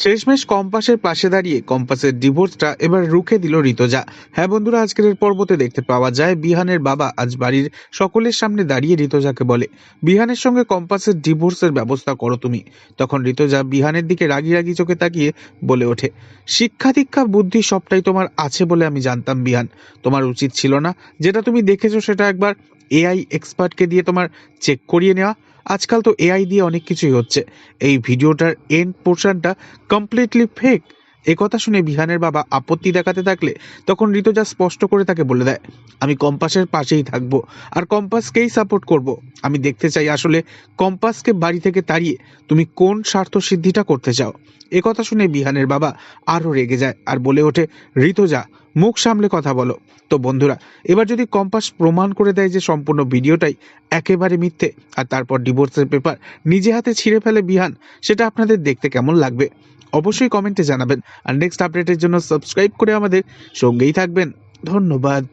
শেষমেশ কম্পাসের পাশে দাঁড়িয়ে কম্পাসের ডিভোর্সটা এবার রুখে দিল ঋতজা। হ্যাঁ বন্ধুরা, আজকের পর্বতে দেখতে পাওয়া যায়, বিহানের বাবা আজ বাড়ির সকলের সামনে দাঁড়িয়ে ঋতজাকে বলে, বিহানের সঙ্গে কম্পাসের ডিভোর্সের ব্যবস্থা করো তুমি। তখন ঋতজা বিহানের দিকে রাগি রাগি চোখে তাকিয়ে বলে ওঠে, শিক্ষা দীক্ষা, বুদ্ধি সবটাই তোমার আছে বলে আমি জানতাম বিহান। তোমার উচিত ছিল না। যেটা তুমি দেখেছ সেটা একবার এআই এক্সপার্টকে দিয়ে তোমার চেক করিয়ে নেওয়া। আজকাল তো এআই দিয়ে অনেক কিছুই হচ্ছে। এই ভিডিওটার এন্ড পোর্শনটা কমপ্লিটলি ফেক কথা শুনে বিহানের বাবা আপত্তি দেখাতে থাকলে তখন ঋতুজা স্পষ্ট করে তাকে বলে দেয়, আমি কম্পাসের পাশেই থাকব আর কম্পাসকেই সাপোর্ট করব। আমি দেখতে চাই আসলে কম্পাসকে বাড়ি থেকে তাড়িয়ে তুমি কোন স্বার্থ সিদ্ধিটা করতে চাও। কথা শুনে বিহানের বাবা আরও রেগে যায় আর বলে ওঠে, ঋতুজা মুখ সামলে কথা বলো। তো বন্ধুরা, এবার যদি কম্পাস প্রমাণ করে দেয় যে সম্পূর্ণ ভিডিওটাই একেবারে মিথ্যে, আর তারপর ডিভোর্সের পেপার নিজে হাতে ছিঁড়ে ফেলে বিহান, সেটা আপনাদের দেখতে কেমন লাগবে? অবশ্যই কমেন্টে জানাবেন। আর নেক্সট আপডেটের জন্য সাবস্ক্রাইব করে আমাদের সঙ্গেই থাকবেন। ধন্যবাদ।